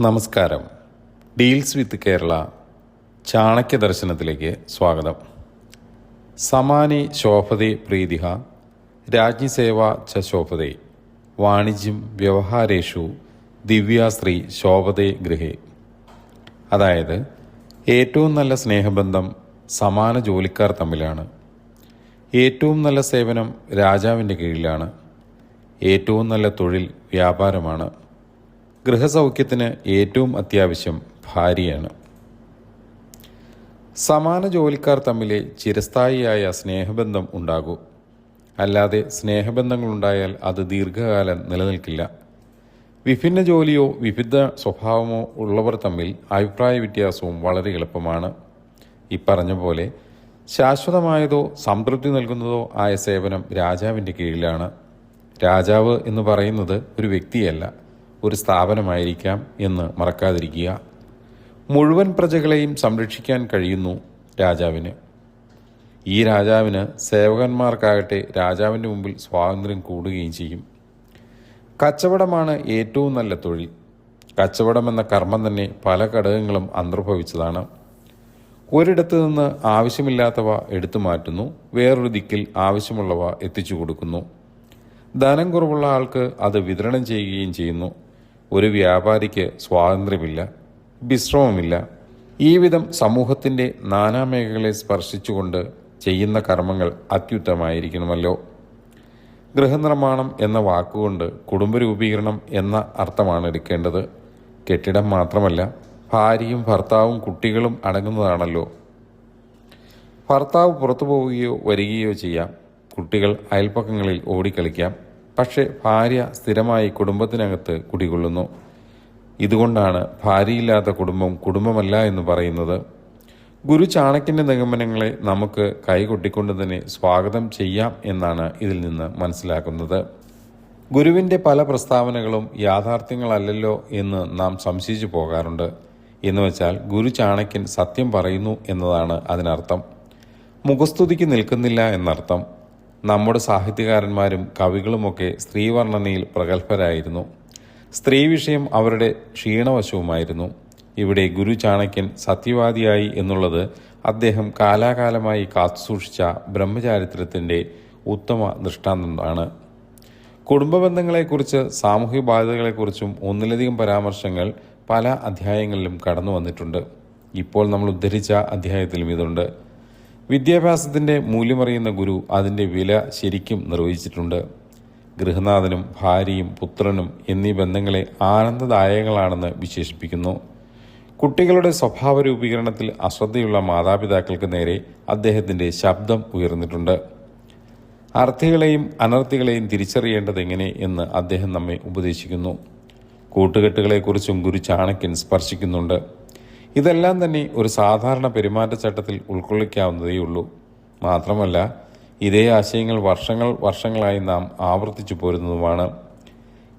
നമസ്കാരം. Deals with Kerala Chanakya ദർശനത്തിലേക്ക് സ്വാഗതം. സമാനി ശോഭതേ പ്രീതിഹ രാജ്ഞിസേവ ച ശോഭതേ വാണിജ്യം വ്യവഹാരേഷു ദിവ്യാശ്രീ ശോഭതേ ഗൃഹേ. അതായത് ഏറ്റവും നല്ല സ്നേഹബന്ധം സമാന ജോലിക്കാർ തമ്മിലാണ്. ഏറ്റവും നല്ല സേവനം രാജാവിന്റെ കീഴിലാണ്. ഏറ്റവും നല്ല തൊഴിൽ വ്യാപാരമാണ്. ഗൃഹസൗഖ്യത്തിന് ഏറ്റവും അത്യാവശ്യം ഭാര്യയാണ്. സമാന ജോലിക്കാർ തമ്മിലെ ചിരസ്ഥായിയായ സ്നേഹബന്ധം ഉണ്ടാകൂ. അല്ലാതെ സ്നേഹബന്ധങ്ങളുണ്ടായാൽ അത് ദീർഘകാലം നിലനിൽക്കില്ല. വിഭിന്ന ജോലിയോ വിവിധ സ്വഭാവമോ ഉള്ളവർ തമ്മിൽ അഭിപ്രായ വ്യത്യാസവും വളരെ എളുപ്പമാണ്. ഇപ്പറഞ്ഞ പോലെ ശാശ്വതമായതോ സംതൃപ്തി നൽകുന്നതോ ആയ സേവനം രാജാവിന്റെ കീഴിലാണ്. രാജാവ് എന്ന് പറയുന്നത് ഒരു വ്യക്തിയല്ല. ഒരു സ്ഥാപനമായിരിക്കാം എന്ന് മറക്കാതിരിക്കുക. മുഴുവൻ പ്രജകളെയും സംരക്ഷിക്കാൻ കഴിയുന്നു രാജാവിന്. ഈ രാജാവിന് സേവകന്മാർക്കാകട്ടെ രാജാവിന്റെ മുമ്പിൽ സ്വാതന്ത്ര്യം കൂടുകയും ചെയ്യും. കച്ചവടമാണ് ഏറ്റവും നല്ല തൊഴിൽ. കച്ചവടം എന്ന കർമ്മം തന്നെ പല ഘടകങ്ങളും അന്തർഭവിച്ചതാണ്. ഒരിടത്ത് നിന്ന് ആവശ്യമില്ലാത്തവ എടുത്തു മാറ്റുന്നു വേറൊരു ദിക്കിൽ ആവശ്യമുള്ളവ എത്തിച്ചു കൊടുക്കുന്നു. ധനം കുറവുള്ള ആൾക്ക് അത് വിതരണം ചെയ്യുകയും ചെയ്യുന്നു. ഒരു വ്യാപാരിക്ക് സ്വാതന്ത്ര്യമില്ല വിശ്രമമില്ല ഈ വിധം സമൂഹത്തിന്റെ നാനാമേഖലകളെ സ്പർശിച്ചുകൊണ്ട് ചെയ്യുന്ന കർമ്മങ്ങൾ അത്യുത്തമായിരിക്കണമല്ലോ ഗൃഹനിർമ്മാണം എന്ന വാക്കുകൊണ്ട് കുടുംബ രൂപീകരണം എന്ന അർത്ഥമാണ് എടുക്കേണ്ടത്. കെട്ടിടം മാത്രമല്ല ഭാര്യയും ഭർത്താവും കുട്ടികളും അടങ്ങുന്നതാണല്ലോ. ഭർത്താവ് പുറത്തു പോവുകയോ വരികയോ ചെയ്യാം. കുട്ടികൾ അയൽപ്പക്കങ്ങളിൽ ഓടിക്കളിക്കാം. പക്ഷേ ഭാര്യ സ്ഥിരമായി കുടുംബത്തിനകത്ത് കുടികൊള്ളുന്നു. ഇതുകൊണ്ടാണ് ഭാര്യയില്ലാത്ത കുടുംബം കുടുംബമല്ല എന്ന് പറയുന്നത്. ഗുരു ചാണക്യന്റെ നിഗമനങ്ങളെ നമുക്ക് കൈകൊട്ടിക്കൊണ്ട് തന്നെ സ്വാഗതം ചെയ്യാം എന്നാണ് ഇതിൽ നിന്ന് മനസ്സിലാക്കുന്നത്. ഗുരുവിന്റെ പല പ്രസ്താവനകളും യാഥാർത്ഥ്യങ്ങളല്ലല്ലോ എന്ന് നാം സംശയിച്ചു പോകാറുണ്ട്. എന്ന് വെച്ചാൽ ഗുരു ചാണക്യൻ സത്യം പറയുന്നു എന്നതാണ് അതിനർത്ഥം. മുഖസ്തുതിക്ക് നിൽക്കുന്നില്ല എന്നർത്ഥം. നമ്മുടെ സാഹിത്യകാരന്മാരും കവികളുമൊക്കെ സ്ത്രീവർണനയിൽ പ്രഗത്ഭരായിരുന്നു. സ്ത്രീ വിഷയം അവരുടെ ക്ഷീണവശവുമായിരുന്നു. ഇവിടെ ഗുരു ചാണക്യൻ സത്യവാദിയായി എന്നുള്ളത് അദ്ദേഹം കാലാകാലമായി കാത്തുസൂക്ഷിച്ച ബ്രഹ്മചാരിത്രത്തിന്റെ ഉത്തമ ദൃഷ്ടാന്തമാണ്. കുടുംബ ബന്ധങ്ങളെക്കുറിച്ച് സാമൂഹിക ബാധ്യതകളെക്കുറിച്ചും ഒന്നിലധികം പരാമർശങ്ങൾ പല അധ്യായങ്ങളിലും കടന്നു വന്നിട്ടുണ്ട് ഇപ്പോൾ നമ്മൾ ഉദ്ധരിച്ച അധ്യായത്തിലും ഇതുണ്ട്. വിദ്യാഭ്യാസത്തിന്റെ മൂല്യമറിയുന്ന ഗുരു അതിന്റെ വില ശരിക്കും നിർവഹിച്ചിട്ടുണ്ട്. ഗൃഹനാഥനും ഭാര്യയും പുത്രനും എന്നീ ബന്ധങ്ങളെ ആനന്ദദായകങ്ങളാണെന്ന് വിശേഷിപ്പിക്കുന്നു. കുട്ടികളുടെ സ്വഭാവ രൂപീകരണത്തിൽ അശ്രദ്ധയുള്ള മാതാപിതാക്കൾക്ക് നേരെ അദ്ദേഹത്തിന്റെ ശബ്ദം ഉയർന്നിട്ടുണ്ട്. അർത്ഥികളെയും അനർത്ഥികളെയും തിരിച്ചറിയേണ്ടത് എങ്ങനെ എന്ന് അദ്ദേഹം നമ്മെ ഉപദേശിക്കുന്നു. കൂട്ടുകെട്ടുകളെക്കുറിച്ചും ഗുരു ചാണക്യൻ സ്പർശിക്കുന്നുണ്ട്. ഇതെല്ലാം തന്നെ ഒരു സാധാരണ പെരുമാറ്റച്ചട്ടത്തിൽ ഉൾക്കൊള്ളിക്കാവുന്നതേയുള്ളൂ മാത്രമല്ല ഇതേ ആശയങ്ങൾ വർഷങ്ങൾ വർഷങ്ങളായി നാം ആവർത്തിച്ചു പോരുന്നതുമാണ്.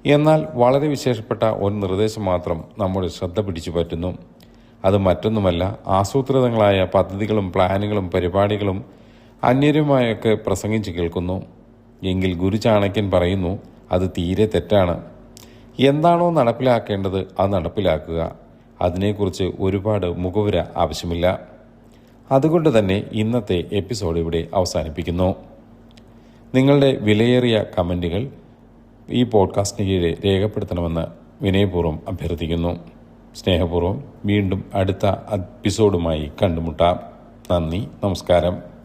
എന്നാൽ വളരെ വിശേഷപ്പെട്ട ഒരു നിർദ്ദേശം മാത്രം നമ്മുടെ ശ്രദ്ധ പിടിച്ചു പറ്റുന്നു. അത് മറ്റൊന്നുമല്ല ആസൂത്രിതങ്ങളായ പദ്ധതികളും പ്ലാനുകളും പരിപാടികളും അന്യരുമായൊക്കെ പ്രസംഗിച്ച് കേൾക്കുന്നു. എങ്കിൽ ഗുരു ചാണക്യൻ പറയുന്നു അത് തീരെ തെറ്റാണ്. എന്താണോ നടപ്പിലാക്കേണ്ടത് അത് നടപ്പിലാക്കുക. അതിനെക്കുറിച്ച് ഒരുപാട് മുഖവുര ആവശ്യമില്ല. അതുകൊണ്ട് തന്നെ ഇന്നത്തെ എപ്പിസോഡ് ഇവിടെ അവസാനിപ്പിക്കുന്നു. നിങ്ങളുടെ വിലയേറിയ കമന്റുകൾ ഈ പോഡ്കാസ്റ്റിന് കീഴെ രേഖപ്പെടുത്തണമെന്ന് വിനയപൂർവം അഭ്യർത്ഥിക്കുന്നു. സ്നേഹപൂർവം വീണ്ടും അടുത്ത എപ്പിസോഡുമായി കണ്ടുമുട്ടാം. നന്ദി നമസ്കാരം.